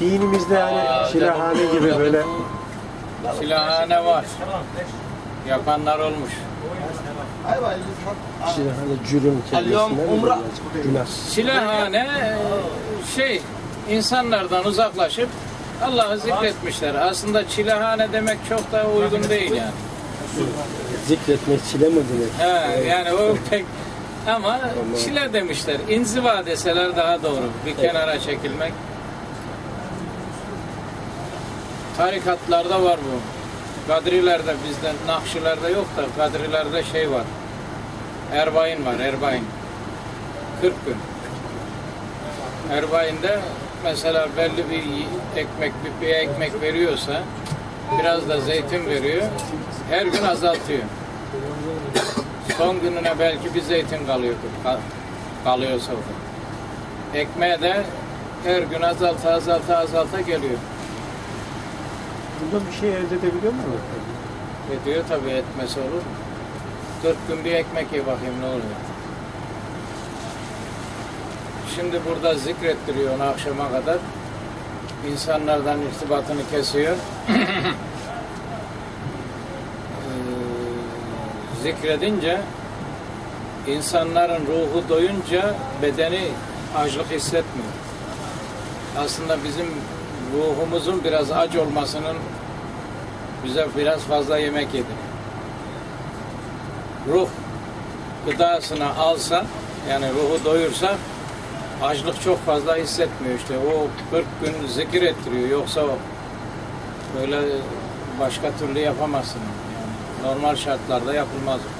dinimizde yani şilahane gibi böyle Silahhane var. Yapanlar olmuş. şilahane cürüm kelimesinden mi geliyor? Günah. Silahhane e, şey insanlardan uzaklaşıp Allah'ı zikretmişler. Aslında çilehane demek çok da uygun değil yani. Zikretmek çile mi demek? He, yani o pek ama çile demişler. İnziva deseler daha doğru. Bir kenara çekilmek. Tarikatlarda var bu. Kadrilerde bizde Nakşilerde yok da Kadrilerde şey var. Erbain var, Erbain. 40 gün. Erbain'de mesela belli bir ekmek, bir, bir ekmek veriyorsa biraz da zeytin veriyor. Her gün azaltıyor. Son gününe belki bir zeytin kalıyor, kal- kalıyorsa o. Ekmeğe de her gün azalta azalta azalta geliyor. Bunda bir şey elde edebiliyor mu? Ediyor tabii etmesi olur. mu? 40 gün bir ekmek ye bakayım ne oluyor. Şimdi burada zikrettiriyor onu akşama kadar. İnsanlardan irtibatını kesiyor. Ee, zikredince insanların ruhu doyunca bedeni açlık hissetmiyor. Aslında bizim ruhumuzun biraz aç olmasının bize biraz fazla yemek yedir. Ruh gıdasını alsa yani ruhu doyursa açlık çok fazla hissetmiyor işte. O 40 gün zikir ettiriyor. Yoksa o böyle başka türlü yapamazsın. Yani normal şartlarda yapılmaz. o.